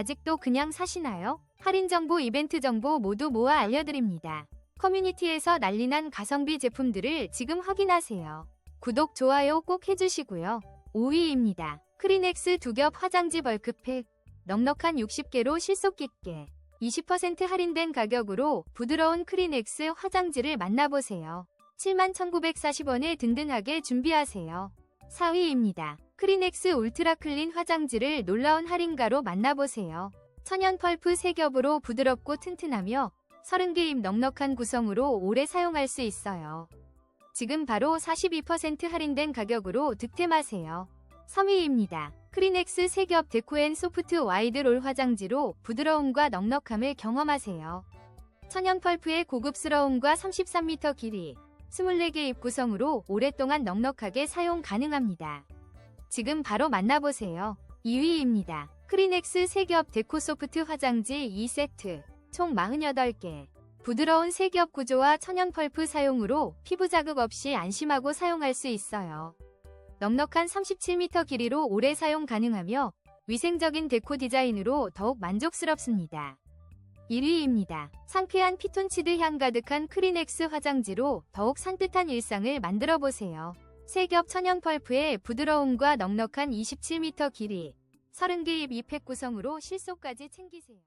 아직도 그냥 사시나요? 할인 정보, 이벤트 정보 모두 모아 알려드립니다. 커뮤니티에서 난리난 가성비 제품들을 지금 확인하세요. 구독, 좋아요 꼭 해주시고요. 5위입니다. 크리넥스 두 겹 화장지 벌크팩. 넉넉한 60개로 실속 깊게 20% 할인된 가격으로 부드러운 크리넥스 화장지를 만나보세요. 71,940원에 든든하게 준비하세요. 4위입니다. 크리넥스 울트라 클린 화장지를 놀라운 할인가로 만나보세요. 천연 펄프 3겹으로 부드럽고 튼튼하며 30개입 넉넉한 구성으로 오래 사용할 수 있어요. 지금 바로 42% 할인된 가격으로 득템하세요. 3위입니다. 크리넥스 3겹 데코앤 소프트 와이드 롤 화장지로 부드러움과 넉넉함을 경험하세요. 천연 펄프의 고급스러움과 33m 길이, 24개 입 구성으로 오랫동안 넉넉하게 사용 가능합니다. 지금 바로 만나보세요. 2위입니다. 크리넥스 3겹 데코 소프트 화장지 2세트, 총 48개. 부드러운 3겹 구조와 천연 펄프 사용으로 피부 자극 없이 안심하고 사용할 수 있어요. 넉넉한 37m 길이로 오래 사용 가능하며 위생적인 데코 디자인으로 더욱 만족스럽습니다. 1위입니다. 상쾌한 피톤치드 향 가득한 크리넥스 화장지로 더욱 산뜻한 일상을 만들어 보세요. 세겹 천연 펄프의 부드러움과 넉넉한 27m 길이, 30개 입 이팩 구성으로 실속까지 챙기세요.